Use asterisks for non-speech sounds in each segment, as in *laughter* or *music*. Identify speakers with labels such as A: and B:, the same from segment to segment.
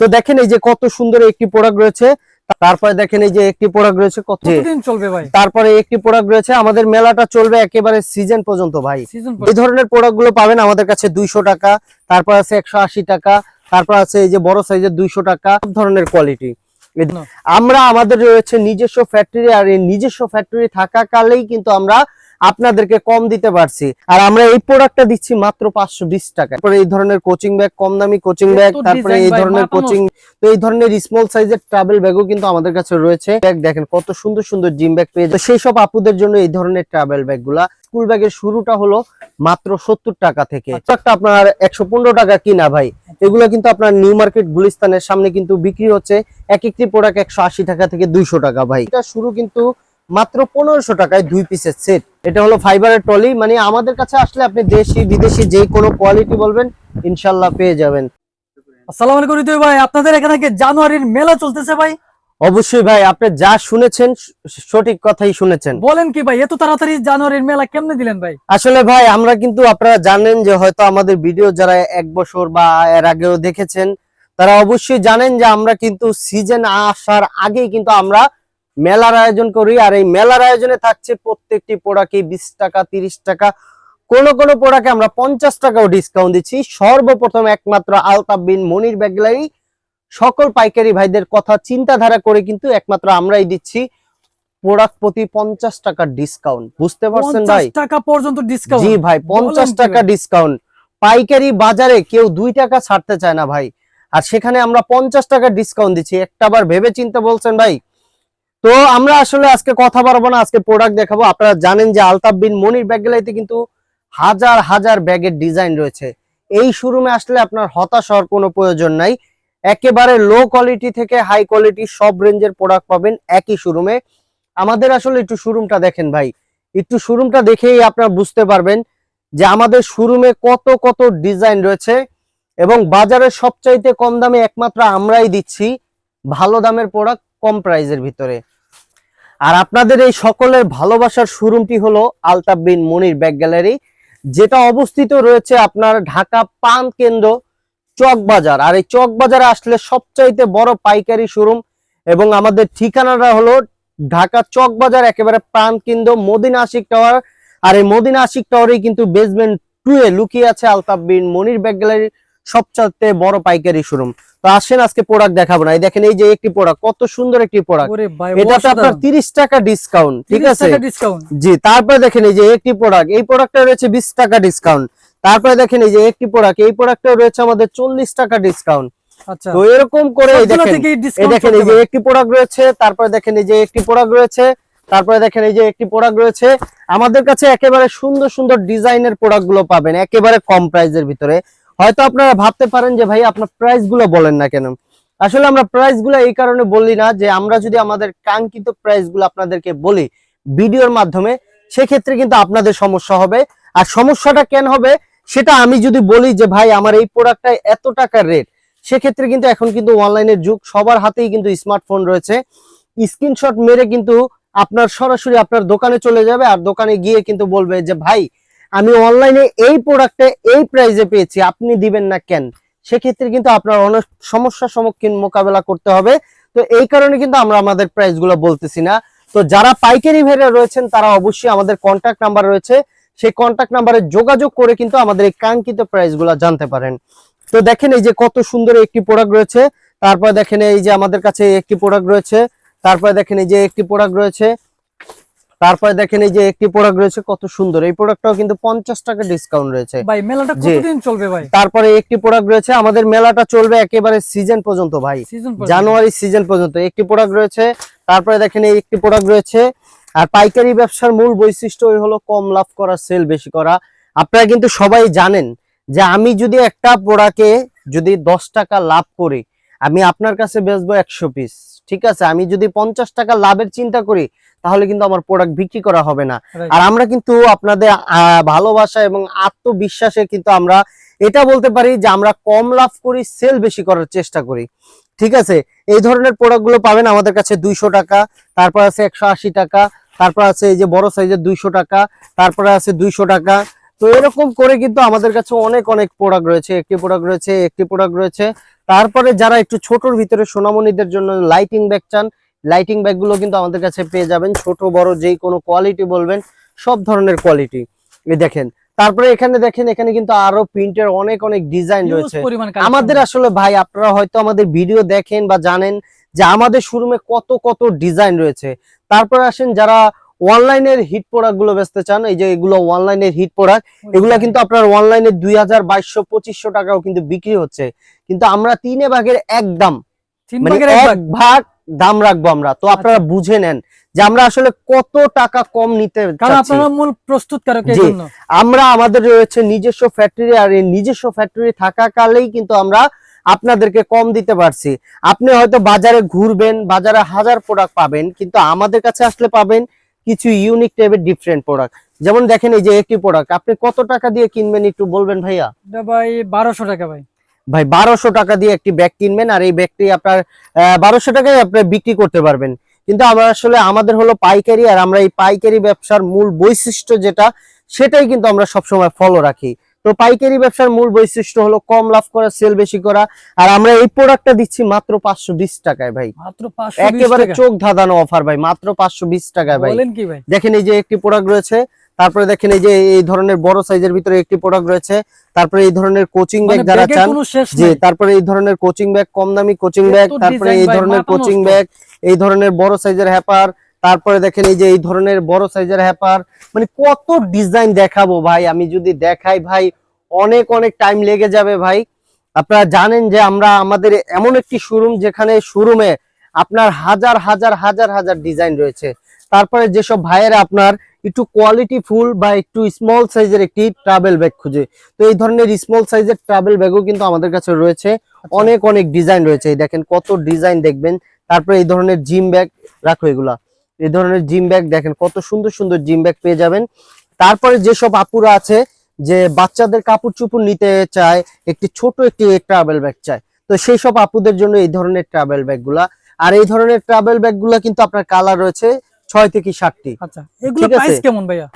A: তো দেখেন এই যে কত সুন্দর একটি প্রোডাক্ট রয়েছে। তারপরে দেখেন এই যে একটি প্রোডাক্ট রয়েছে কত
B: কতদিন চলবে ভাই?
A: তারপরে একটি প্রোডাক্ট রয়েছে আমাদের মেলাটা চলবে একেবারে সিজন পর্যন্ত ভাই। এই ধরনের প্রোডাক্টগুলো পাবেন আমাদের কাছে দুইশো টাকা তারপর আছে একশো আশি টাকা তারপর আছে এই যে বড় সাইজের দুইশো টাকা সব ধরনের কোয়ালিটি আমরা আমাদের রয়েছে নিজস্ব ফ্যাক্টরি আর এই নিজস্ব ফ্যাক্টরি থাকাকালেই কিন্তু আমরা আপনাদেরকে কম দিতে পারছি। আর আমরা এই প্রোডাক্টটা দিচ্ছি মাত্র পাঁচশো বিশ টাকা। তারপরে এই ধরনের কোচিং ব্যাগ কম দামি কোচিং ব্যাগ তারপরে এই ধরনের কোচিং তো এই ধরনের স্মল সাইজের ট্রাভেল ব্যাগও কিন্তু আমাদের কাছে রয়েছে। ব্যাগ দেখেন কত সুন্দর সুন্দর জিম ব্যাগ পেয়ে যায় সেই সব আপুদের জন্য এই ধরনের ট্রাভেল ব্যাগগুলা। স্কুল ব্যাগের শুরুটা হলো মাত্র সত্তর টাকা থেকে। একটা আপনার একশো পনেরো টাকা কিনা ভাই? এগুলো কিন্তু আপনার নিউ মার্কেট গুলিস্তানের সামনে কিন্তু বিক্রি হচ্ছে। এক একটি প্রোডাক্ট একশো আশি টাকা থেকে দুইশো টাকা ভাই। এটা শুরু কিন্তু মাত্র পনেরোশো টাকায় দুই পিসের সেট এটা হলো ফাইবারের টলি মানে আমাদের কাছে আসলে আপনি দেশি বিদেশি যে কোনো কোয়ালিটি বলবেন ইনশাল্লাহ পেয়ে যাবেন।
B: আসসালামু আলাইকুম হৃদয় ভাই আপনাদের এখানে জানুয়ারির মেলা চলতেছে ভাই?
A: অবশ্যই ভাই আপনি যা শুনেছেন সঠিক কথাই শুনেছেন।
B: বলেন কি ভাই এত তাড়াতাড়ি জানুয়ারির মেলা কেমনে দিলেন ভাই?
A: আসলে ভাই আমরা কিন্তু আপনারা জানেন যে হয়তো আমাদের ভিডিও যারা এক বছর বা এর আগেও দেখেছেন তারা অবশ্যই জানেন যে আমরা কিন্তু সিজন আসার আগেই কিন্তু আমরা মেলার আয়োজন করি আর এই মেলার আয়োজনে থাকছে প্রত্যেকটি প্রোডাক্টে বিশ টাকা তিরিশ টাকা। কোন কোন প্রোডাক্টে আমরা পঞ্চাশ টাকাও ডিসকাউন্ট দিচ্ছি। সর্বপ্রথম একমাত্র আলতাফ বিন মনির ব্যাগলারি সকল পাইকারি ভাইদের কথা চিন্তাধারা করে কিন্তু একমাত্র আমরাই দিচ্ছি। প্রোডাক্ট প্রতি পঞ্চাশ টাকার ডিসকাউন্ট বুঝতে পারছেন ভাই?
B: টাকা পর্যন্ত ডিসকাউন্ট
A: জি ভাই পঞ্চাশ টাকা ডিসকাউন্ট পাইকারি বাজারে কেউ দুই টাকা ছাড়তে চায় না ভাই। আর সেখানে আমরা পঞ্চাশ টাকা ডিসকাউন্ট দিচ্ছি। একটা বার ভেবে চিন্তে বলছেন ভাই তো আমরা আসলে আজকে কথা বলব না, আজকে প্রোডাক্ট দেখাবো। আপনারা জানেন যে আলতাফ বিন মনির ব্যাগ কিন্তু হাজার হাজার ব্যাগের ডিজাইন রয়েছে। এই শোরুমে আসলে আপনার হতাশ হওয়ার কোনো প্রয়োজন নাই। একেবারে লো কোয়ালিটি থেকে হাই কোয়ালিটি সব রেঞ্জের প্রোডাক্ট পাবেন একই শোরুমে আমাদের আসলে একটু শোরুমটা দেখেন ভাই। একটু শোরুমটা দেখেই আপনারা বুঝতে পারবেন যে আমাদের শোরুমে কত কত ডিজাইন রয়েছে এবং বাজারে সবচাইতে কম দামে একমাত্র আমরাই দিচ্ছি ভালো দামের প্রোডাক্ট কম প্রাইজের ভিতরে। আর আপনাদের এই সকলের ভালোবাসার শোরুমটি হলো আলতাফ বিন মনির ব্যাগ গ্যালারি, যেটা অবস্থিত রয়েছে আপনার ঢাকা পান কেন্দ্র চক বাজার। আর এই চক বাজারে আসলে সবচাইতে বড় পাইকারি শোরুম এবং আমাদের ঠিকানাটা হলো ঢাকা চক বাজার, একেবারে প্রাণ কেন্দ্র, মদিনা আশিক টাওয়ার। আর এই মদিনা আশিক টাওয়ারে কিন্তু বেসমেন্ট টু এ লুকিয়ে আছে আলতাফ বিন মনির ব্যাগ গ্যালারির সবচাইতে বড় পাইকারি শোরুম। তো আসেন আজকে প্রোডাক্ট দেখাবো না। এই দেখেন এই যে একটি প্রোডাক্ট কত সুন্দর একটি প্রোডাক্ট এটাতে আপনার তিরিশ টাকা ডিসকাউন্ট ঠিক আছে? জি তারপরে দেখেন এই যে একটি প্রোডাক্ট এই প্রোডাক্টটা রয়েছে বিশ টাকা ডিসকাউন্ট তারপরে দেখেন এই যে একটি প্রোডাক্ট এই প্রোডাক্টটা রয়েছে আমাদের চল্লিশ টাকা ডিসকাউন্ট
B: আচ্ছা।
A: তো এরকম করে দেখেন এই দেখেন এই যে একটি প্রোডাক্ট রয়েছে তারপরে দেখেন এই যে একটি প্রোডাক্ট রয়েছে তারপরে দেখেন এই যে একটি প্রোডাক্ট রয়েছে। আমাদের কাছে একেবারে সুন্দর সুন্দর ডিজাইনের প্রোডাক্টগুলো পাবেন একেবারে কম প্রাইসের ভিতরে। হয়তো আপনারা ভাবতে পারেন যে ভাই আপনার প্রাইসগুলো বলেন না কেন। আসলে আমরা প্রাইসগুলো এই কারণে বলি না যে আমরা যদি আমাদের কাঙ্ক্ষিত প্রাইসগুলো আপনাদেরকে বলি ভিডিওর মাধ্যমে, সেক্ষেত্রে কিন্তু আপনাদের সমস্যা হবে। আর সমস্যাটা কেন হবে, সেটা আমি যদি বলি যে ভাই আমার এই প্রোডাক্টটা এত টাকার রেট সেক্ষেত্রে কিন্তু এখন কিন্তু অনলাইনের যুগ, সবার হাতেই কিন্তু স্মার্টফোন রয়েছে। স্ক্রিনশট মেরে কিন্তু আপনার সরাসরি আপনার দোকানে চলে যাবে আর দোকানে গিয়ে কিন্তু বলবে যে ভাই আমি অনলাইনে এই প্রোডাক্টে এই প্রাইসে পেয়েছি, আপনি দিবেন না কেন? সেক্ষেত্রে কিন্তু আপনার অনেক সমস্যার সম্মুখীন মোকাবেলা করতে হবে। তো এই কারণে কিন্তু আমরা আমাদের প্রাইসগুলো বলতেছি না। তো যারা পাইকারি ভেড়ে রয়েছেন, তারা অবশ্যই আমাদের কন্ট্যাক্ট নাম্বার রয়েছে। সেই কন্ট্যাক্ট নাম্বারে যোগাযোগ করে কিন্তু আমাদের এই কাঙ্ক্ষিত প্রাইসগুলো জানতে পারেন। তো দেখেন এই যে কত সুন্দর একটি প্রোডাক্ট রয়েছে। তারপর দেখেন এই যে আমাদের কাছে একটি প্রোডাক্ট রয়েছে। তারপরে দেখেন এই যে একটি প্রোডাক্ট রয়েছে। তারপরে দেখেন এই যে একটি প্রোডাক্ট রয়েছে কত সুন্দর। এই প্রোডাক্টটাও কিন্তু পঞ্চাশ টাকা ডিসকাউন্ট রয়েছে।
B: ভাই মেলাটা কতদিন চলবে ভাই?
A: তারপরে একটি প্রোডাক্ট রয়েছে আমাদের মেলাটা চলবে একেবারে সিজন পর্যন্ত ভাই। জানুয়ারি সিজন পর্যন্ত। একটি প্রোডাক্ট রয়েছে তারপরে দেখেন এই একটি প্রোডাক্ট রয়েছে আর পাইকারি ব্যবসার মূল বৈশিষ্ট্য ওই হলো কম লাভ করা সেল বেশি করা। আপনারা কিন্তু সবাই জানেন যে আমি যদি একটা প্রোডাক্টে যদি দশ টাকা লাভ করি আমি আপনার কাছে বেচবো একশো পিস ঠিক আছে আমি যদি পঞ্চাশ টাকা লাভের চিন্তা করি তাহলে কিন্তু আমার প্রোডাক্ট বিক্রি করা হবে না। আর আমরা কিন্তু আপনাদের ভালোবাসা এবং আত্মবিশ্বাসে কিন্তু আমরা এটা বলতে পারি যে আমরা কম লাভ করি সেল বেশি করার চেষ্টা করি। ঠিক আছে এই ধরনের প্রোডাক্টগুলো পাবেন আমাদের কাছে দুইশো টাকা তারপর আছে একশো আশি টাকা তারপর আছে এই যে বড় সাইজের দুইশো টাকা তারপরে আছে দুইশো টাকা। তো এরকম করে কিন্তু আমাদের কাছে অনেক অনেক প্রোডাক্ট রয়েছে একটি প্রোডাক্ট রয়েছে একটি প্রোডাক্ট রয়েছে। তারপরে যারা একটু ছোটর ভিতরে সোনামণিদের জন্য লাইটিং ব্যাগ চান লাইটিং ব্যাগগুলো কিন্তু আমাদের কাছে পেয়ে যাবেন। ছোট বড় যেই কোনো কোয়ালিটি বলবেন সব ধরনের কোয়ালিটি দেখেন তারপরে এখানে দেখেন এখানে কিন্তু আরও প্রিন্টের অনেক অনেক ডিজাইন রয়েছে। আমাদের আসলে ভাই আপনারা হয়তো আমাদের ভিডিও দেখেন বা জানেন যে আমাদের শোরুমে কত কত ডিজাইন রয়েছে। তারপরে আসেন যারা অনলাইনের হিট প্রোডাক্টগুলো বেচতে চান এই যে এগুলো অনলাইনের হিট প্রোডাক্ট এগুলা কিন্তু আপনার অনলাইনে দুই হাজার বাইশশো পঁচিশশো টাকাও কিন্তু বিক্রি হচ্ছে কিন্তু আমরা তিনে ভাগের এক দাম মানে
B: এক ভাগ।
A: দাম রাখব আমরা তো আপনারা
B: আচ্ছা।
A: বুঝে নেন যে আমরা আসলে কত টাকা কম নিতে।
B: আপনারা মূল প্রস্তুতকারক জন্য
A: আমরা আমাদের রয়েছে নিজস্ব ফ্যাক্টরি আর এই নিজস্ব ফ্যাক্টরি থাকাকালেই কিন্তু আমরা আপনাদেরকে কম দিতে পারছি আপনি হয়তো বাজারে ঘুরবেন বাজারে হাজার প্রোডাক্ট পাবেন কিন্তু আমাদের কাছে আসলে পাবেন কিছু ইউনিক টাইপের ডিফারেন্ট প্রোডাক্ট যেমন দেখেন এই যে একটি প্রোডাক্ট আপনি কত টাকা দিয়ে কিনবেন একটু বলবেন ভাইয়া?
B: ভাই বারোশো টাকা ভাই।
A: ভাই বারোশো টাকা দিয়ে একটি ব্যাগ কিনবেন আর এই ব্যাগটি আপনার বারোশো টাকায় আপনি বিক্রি করতে পারবেন। কিন্তু আমরা আসলে আমাদের হলো পাইকারি আর আমরা এই পাইকারি ব্যবসার মূল বৈশিষ্ট্য যেটা সেটাই কিন্তু আমরা সবসময় ফলো রাখি। তো পাইকারি ব্যবসার মূল বৈশিষ্ট্য হলো কম লাভ করা সেল বেশি করা। আর আমরা এই প্রোডাক্টটা দিচ্ছি মাত্র পাঁচশো বিশ টাকায় ভাই।
B: মাত্র
A: একেবারে চোখ ধাঁধানো অফার ভাই মাত্র পাঁচশো বিশ টাকায় ভাই।
B: বলেন কি ভাই?
A: দেখেন এই যে একটি প্রোডাক্ট রয়েছে তারপরে দেখেন এই যে এই ধরনের বড় সাইজের ভিতরে একটি প্রোডাক্ট রয়েছে তারপরে এই ধরনের কোচিং ব্যাগ
B: মানে
A: যারা চান জি তারপরে এই ধরনের কোচিং ব্যাগ কম দামি কোচিং ব্যাগ তারপরে এই ধরনের কোচিং ব্যাগ এই ধরনের বড় সাইজের হ্যাপার তারপরে দেখেন এই যে এই ধরনের বড় সাইজের হ্যাপার মানে কত ডিজাইন দেখাবো ভাই, আমি যদি দেখাই ভাই, অনেক অনেক টাইম লেগে যাবে ভাই। আপনারা জানেন যে আমরা আমাদের এমন একটি শোরুম যেখানে শোরুমে আপনার হাজার হাজার হাজার হাজার ডিজাইন রয়েছে। তারপরে যেসব ভাইয়েরা আপনার একটু কোয়ালিটি ফুল বা একটু স্মল সাইজের একটি ট্রাভেল ব্যাগ খুঁজে, তো এই ধরনের স্মল সাইজের ট্রাভেল ব্যাগও কিন্তু আমাদের কাছে রয়েছে। অনেক অনেক ডিজাইন রয়েছে। দেখেন কত ডিজাইন দেখবেন। তারপরে এই ধরনের জিম ব্যাগ রাখো এগুলা। এই ধরনের জিম ব্যাগ দেখেন কত সুন্দর সুন্দর জিম ব্যাগ পেয়ে যাবেন। তারপরে যেসব আপুরা আছে যে বাচ্চাদের কাপড় চুপড় নিতে চায় একটি ছোট একটি ট্রাভেল ব্যাগ চায়। তো সেই সব আপুদের জন্য এই ধরনের ট্রাভেল ব্যাগগুলা। আর এই ধরনের ট্রাভেল ব্যাগগুলা কিন্তু আপনার কালার রয়েছে ছয় থেকে সাতটি।
B: আচ্ছা এগুলো প্রাইস কেমন ভাইয়া?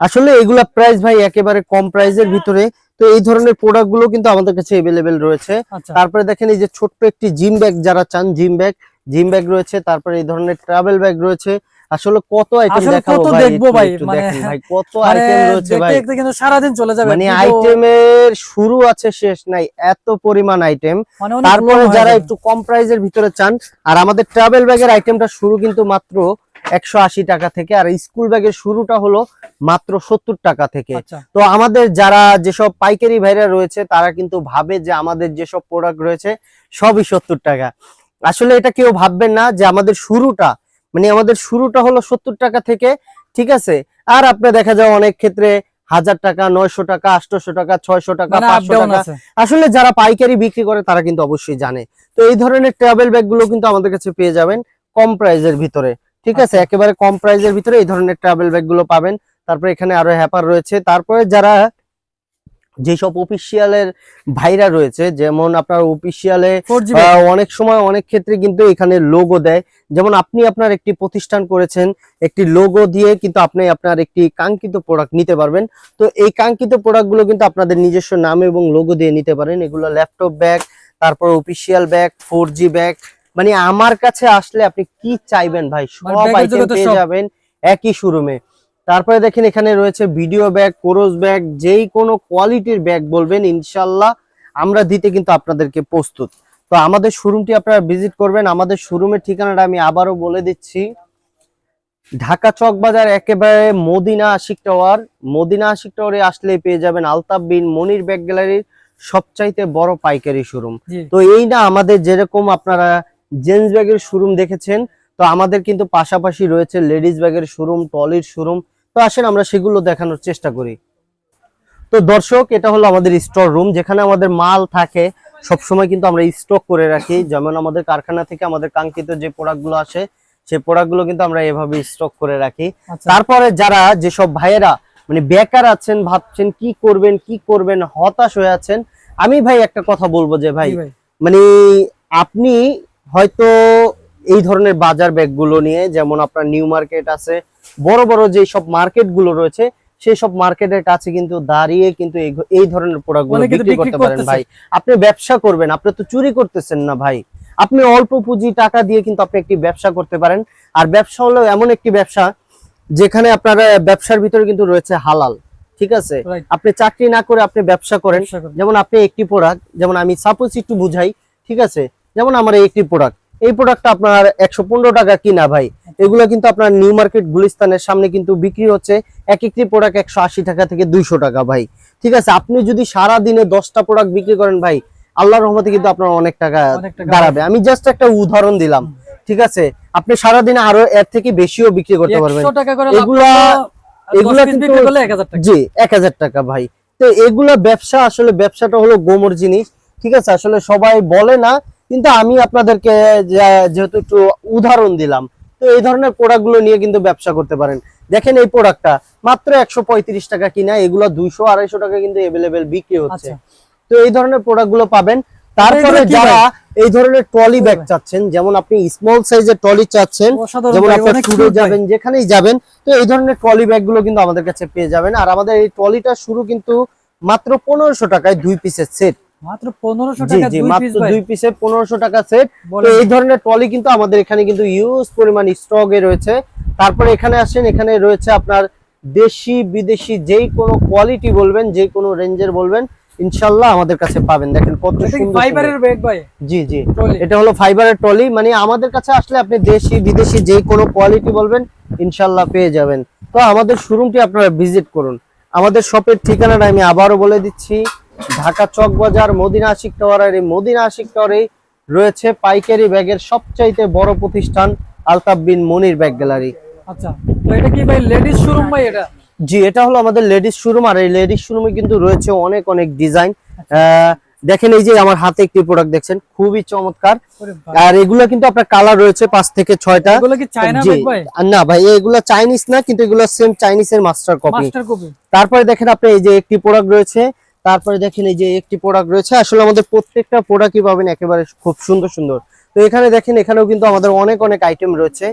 A: আসলে এগুলা প্রাইস ভাই একেবারে কম প্রাইসের ভিতরে। তো এই ধরনের প্রোডাক্টগুলো কিন্তু আমাদের কাছে এভেলেবেল রয়েছে।
B: আচ্ছা।
A: তারপরে দেখেন এই যে ছোট্ট একটি জিম ব্যাগ যারা চান জিম ব্যাগ জিম ব্যাগ রয়েছে তারপরে এই ধরনের ট্রাভেল ব্যাগ রয়েছে। আসলে কত আইটেম দেখাবো
B: কত দেখব ভাই, মানে-
A: ভাই কত *laughs*
B: মানে
A: আইটেম রয়েছে ভাই।
B: দেখতে কিন্তু সারাদিন চলে যাবে
A: মানে আইটেমের শুরু আছে শেষ নাই এত পরিমাণ আইটেম
B: মানে
A: তারপরে যারা একটু কম প্রাইসের ভিতরে চান আর আমাদের ট্রাভেল ব্যাগের আইটেমটা শুরু কিন্তু মাত্র একশো আশি টাকা থেকে আর স্কুল ব্যাগের শুরুটা হলো মাত্র সত্তর টাকা থেকে।
B: আচ্ছা।
A: তো আমাদের যারা যেসব পাইকারি ভাইরা রয়েছে তারা কিন্তু ভাবে যে আমাদের যেসব প্রোডাক্ট রয়েছে সবই সত্তর টাকা। আসলে এটা কেউ ভাববেন না যে আমাদের শুরুটা মানে আমাদের শুরুটা হলো সত্তর টাকা থেকে ঠিক আছে? আর আপনি দেখা যায় অনেক ক্ষেত্রে হাজার টাকা নয়শো টাকা আটশো টাকা ছয়শো টাকা
B: মানে
A: পাঁচশো টাকা। আসলে যারা পাইকারি বিক্রি করে তারা কিন্তু অবশ্যই জানে। তো এই ধরনের ট্রাভেল ব্যাগগুলো কিন্তু আমাদের কাছে পেয়ে যাবেন কম প্রাইজের ভিতরে ঠিক আছে?
B: আচ্ছা।
A: একেবারে কম প্রাইজের ভিতরে এই ধরনের ট্রাভেল ব্যাগগুলো পাবেন। তারপরে এখানে আরও হ্যাপার রয়েছে। তারপরে যারা যেসব অফিসিয়ালের ভাইরা রয়েছে যেমন আপনার অফিসিয়ালে অনেক সময় অনেক ক্ষেত্রে কিন্তু এখানে লোগো দেয়। যেমন আপনি আপনার একটি প্রতিষ্ঠান করেছেন একটি লোগো দিয়ে কিন্তু আপনি আপনার একটি কাঙ্ক্ষিত প্রোডাক্ট নিতে পারবেন। তো এই কাঙ্ক্ষিত প্রোডাক্টগুলো কিন্তু আপনাদের নিজস্ব নাম এবং লোগো দিয়ে নিতে পারেন। এগুলো ল্যাপটপ ব্যাগ তারপর official bag four G bag মানে আমার কাছে আসলে আপনি কি চাইবেন ভাই? সব
B: মানে
A: আইটেম পেয়ে যাবেন একই শোরুমে তারপরে দেখেন এখানে রয়েছে ভিডিও ব্যাগ কোরস ব্যাগ যেই কোনো কোয়ালিটির ব্যাগ বলবেন ইনশাল্লাহ আমরা দিতে কিন্তু আপনাদেরকে প্রস্তুত। তো আমাদের শোরুমটি আপনারা ভিজিট করবেন। আমাদের শোরুমের ঠিকানাটা আমি আবারও বলে দিচ্ছি। ঢাকা চক বাজার একেবারে মদিনা আশিক টাওয়ার। মদিনা আশিক টাওয়ারে আসলে পেয়ে যাবেন আলতাফ বিন মনির ব্যাগ গ্যালারির সবচাইতে বড় পাইকারি শোরুম তো এই না আমাদের যেরকম আপনারা জেন্টস ব্যাগের শোরুম দেখেছেন তো আমাদের কিন্তু পাশাপাশি রয়েছে লেডিস ব্যাগের শোরুম ট্রলির শোরুম তো আসেন আমরা সেগুলো দেখানোর চেষ্টা করি। তো দর্শক এটা হলো আমাদের স্টোর রুম যেখানে আমাদের মাল থাকে। সবসময় কিন্তু আমরা স্টক করে রাখি। যেমন আমাদের কারখানা থেকে আমাদের কাঙ্ক্ষিত যে প্রোডাক্টগুলো আসে সেই প্রোডাক্টগুলো কিন্তু আমরা এভাবে স্টক করে রাখি।
B: আচ্ছা।
A: তারপরে যারা যেসব ভাইয়েরা মানে বেকার আছেন ভাবছেন কি করবেন কি করবেন হতাশ হয়ে আছেন আমি ভাই একটা কথা বলব যে ভাই
B: ভাই।
A: মানে আপনি হয়তো এই ধরনের বাজার ব্যাগগুলো নিয়ে যেমন আপনার নিউ মার্কেট আছে বড় বড় যে সব মার্কেটগুলো রয়েছে সেই সব মার্কেটের কাছে কিন্তু দাঁড়িয়ে কিন্তু এই- ধরনের প্রোডাক্টগুলো বিক্রি করতে পারেন ভাই। আপনি ব্যবসা করবেন আপনি তো চুরি করতেছেন না ভাই। আপনি অল্প পুঁজি টাকা দিয়ে কিন্তু আপনি একটি ব্যবসা করতে পারেন। আর ব্যবসা হলো এমন একটি ব্যবসা যেখানে আপনার ব্যবসার ভিতরে কিন্তু রয়েছে হালাল ঠিক আছে? আপনি চাকরি না করে আপনি ব্যবসা করেন। যেমন আপনি একটি প্রোডাক্ট যেমন আমি সাপোজ একটু বুঝাই ঠিক আছে? যেমন আমার একটি প্রোডাক্ট এই প্রোডাক্টটা আপনার একশো পনেরো টাকা কিনা ভাই? এগুলো কিন্তু আপনার নিউ মার্কেট গুলিস্তানের সামনে কিন্তু বিক্রি হচ্ছে। এক একটি প্রোডাক্ট একশো আশি টাকা থেকে দুইশো টাকা ভাই। ঠিক আছে আপনি যদি সারা দিনে দশটা প্রোডাক্ট বিক্রি করেন ভাই আল্লাহর রহমতে কিন্তু আপনার অনেক টাকা দাঁড়াবে। আমি জাস্ট একটা উদাহরণ দিলাম ঠিক আছে? আপনি সারাদিনে আরও এর থেকে বেশিও বিক্রি করতে পারবেন।
B: 100 টাকা করে
A: এগুলা
B: এগুলা
A: এগুলা
B: কিন্তু
A: কিন্তু
B: বিক্রি করলে 1000 টাকা।
A: জি এক হাজার টাকা ভাই। তো এগুলা ব্যবসা আসলে ব্যবসাটা হলো গোমর জিনিস ঠিক আছে? আসলে সবাই বলে না কিন্তু আমি আপনাদেরকে যেহেতু একটু উদাহরণ দিলাম তো এই ধরনের প্রোডাক্টগুলো নিয়ে কিন্তু ব্যবসা করতে পারেন। দেখেন এই প্রোডাক্টটা মাত্র একশো পঁয়ত্রিশ টাকা কিনা এগুলো দুইশো আড়াইশো টাকা কিন্তু এভেলেবেল বিক্রি হচ্ছে।
B: আচ্ছা।
A: তো এই ধরনের প্রোডাক্টগুলো পাবেন। তারপরে যারা এই ধরনের ট্রলি ব্যাগ চাচ্ছেন যেমন আপনি স্মল সাইজের ট্রলি চাচ্ছেন যেমন
B: ভাই,
A: আপনার ট্যুরে যাবেন যেখানেই যাবেন তো এই ধরনের ট্রলি ব্যাগগুলো কিন্তু আমাদের কাছে পেয়ে যাবেন। আর আমাদের এই ট্রলিটা শুরু কিন্তু মাত্র পনেরোশো টাকায় দুই পিসের সেট
B: মাত্র 1500
A: জি
B: টাকা
A: জি
B: দুই পিস
A: দুই পিসের পনেরোশো টাকা সেট তো এই ধরনের ট্রলি কিন্তু আমাদের এখানে কিন্তু ইউজ পরিমাণ স্টকে রয়েছে। তারপরে এখানে আসেন এখানে রয়েছে আপনার দেশি বিদেশি যেই কোনো কোয়ালিটি বলবেন যে কোনো রেঞ্জের বলবেন ইনশাল্লাহ আমাদের কাছে পাবেন। দেখেন কত
B: এটা
A: সুন্দর সুন্দর।
B: ফাইবারের ব্যাগ ভাই?
A: জি জি। এটা হলো ফাইবারের ট্রলি মানে আমাদের কাছে আসলে আপনি দেশি বিদেশি যে কোনো কোয়ালিটি বলবেন ইনশাল্লাহ পেয়ে যাবেন। তো আমাদের শোরুমটি আপনারা ভিজিট করুন। আমাদের শপের ঠিকানাটা আমি আবারও বলে দিচ্ছি। ঢাকা চক বাজার মদিনা আশিক টাওয়ারের এই মদিনা আশিক টাওয়ারে রয়েছে পাইকারি ব্যাগের সবচাইতে বড় প্রতিষ্ঠান আলতাফ বিন মনির ব্যাগ গ্যালারি।
B: আচ্ছা তো এটা কি ভাই লেডিস শোরুম ভাই এটা?
A: জি এটা হলো আমাদের লেডিস শোরুম আর এই লেডিস শোরুমে কিন্তু রয়েছে অনেক অনেক ডিজাইন। দেখেন এই যে আমার হাতে একটি প্রোডাক্ট দেখছেন খুবই চমৎকার। আর এগুলো কিন্তু আপনার কালার রয়েছে পাঁচ থেকে ছয়টা। না ভাই এগুলো চাইনিজ না কিন্তু এগুলো সেম চাইনিজের মাস্টার কপি
B: মাস্টার কপি
A: তারপরে দেখেন আপনি এই যে একটি প্রোডাক্ট রয়েছে তারপরে দেখেন এই যে একটি প্রোডাক্ট রয়েছে। আসলে আমাদের প্রত্যেকটা প্রোডাক্টই পাবেন একেবারে খুব সুন্দর সুন্দর। তো এখানে দেখেন এখানেও কিন্তু আমাদের অনেক অনেক আইটেম রয়েছে।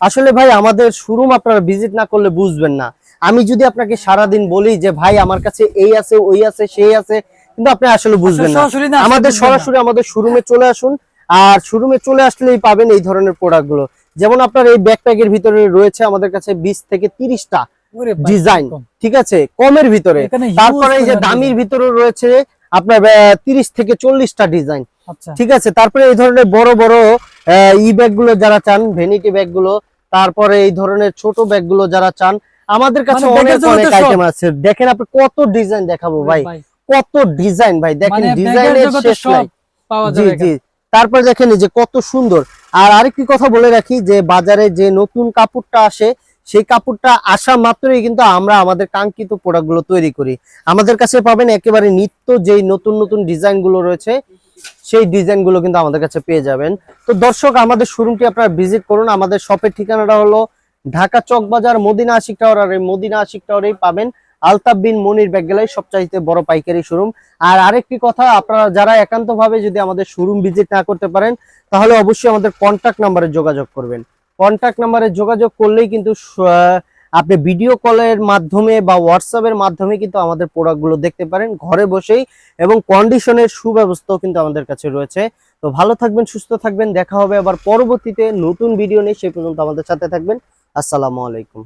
A: আসলে ভাই আমাদের শোরুম আপনারা ভিজিট না করলে বুঝবেন না। আমি যদি আপনাকে সারাদিন বলি যে ভাই আমার কাছে এই আছে ওই আছে সেই আছে কিন্তু আপনি আসলে বুঝবেন না। আমাদের সরাসরি আমাদের শোরুমে চলে আসুন। আর শোরুমে চলে আসলেই পাবেন এই ধরনের প্রোডাক্টগুলো। যেমন আপনার এই ব্যাকপ্যাকের ভিতরে রয়েছে আমাদের কাছে বিশ থেকে তিরিশটা। ডিজাইন ঠিক আছে? কমের ভিতরে। তারপরে এই যে দামির ভিতরে রয়েছে আপনার তিরিশ থেকে চল্লিশটা ডিজাইন।
B: আচ্ছা।
A: ঠিক আছে? তারপরে এই ধরনের বড় বড় ই ব্যাগগুলো যারা চান ভ্যানিটি ব্যাগগুলো তারপরে এই ধরনের ছোট ব্যাগগুলো যারা চান আমাদের কাছে
B: মানে
A: অনেক অনেক আইটেম আছে। দেখেন আপনি কত ডিজাইন দেখাবো ভাই। কত ডিজাইন ভাই। দেখেন
B: মানে
A: ডিজাইনের শেষ নাই। জি জি। তারপরে দেখেন এই যে কত সুন্দর। আর আরেকটি কথা বলে রাখি যে বাজারে যে নতুন কাপড়টা আসে সেই কাপড়টা আসা মাত্রই কিন্তু আমরা আমাদের কাঙ্ক্ষিত প্রোডাক্টগুলো তৈরি করি। আমাদের কাছে পাবেন একেবারে নিত্য যেই নতুন নতুন ডিজাইনগুলো রয়েছে, সেই ডিজাইনগুলো কিন্তু আমাদের কাছে পেয়ে যাবেন। তো দর্শক, আমাদের শোরুমটি আপনারা ভিজিট করুন। আমাদের শপের ঠিকানাটা হলো ঢাকা চক বাজার মদিনা আশিক টাওয়ার, আর এই মদিনা আশিক টাওয়ারেই পাবেন আলতাফ বিন মনির ব্যাগ গেলাই সবচাইতে বড় পাইকারি শোরুম। আর আরেকটি কথা, আপনারা যারা একান্তভাবে যদি আমাদের শোরুম ভিজিট না করতে পারেন, তাহলে অবশ্যই আমাদের কন্ট্যাক্ট নাম্বারে যোগাযোগ করবেন। কন্টাক্ট নাম্বারে যোগাযোগ করলেই কিন্তু আপনি ভিডিও কলের মাধ্যমে বা হোয়াটসঅ্যাপের মাধ্যমে কিন্তু আমাদের প্রোডাক্টগুলো দেখতে পারেন ঘরে বসেই এবং কন্ডিশনের সুব্যবস্থাও কিন্তু আমাদের কাছে রয়েছে। তো ভালো থাকবেন, সুস্থ থাকবেন, দেখা হবে আবার পরবর্তীতে নতুন ভিডিও নিয়ে সেই পর্যন্ত আমাদের সাথে থাকবেন। আসসালামু আলাইকুম।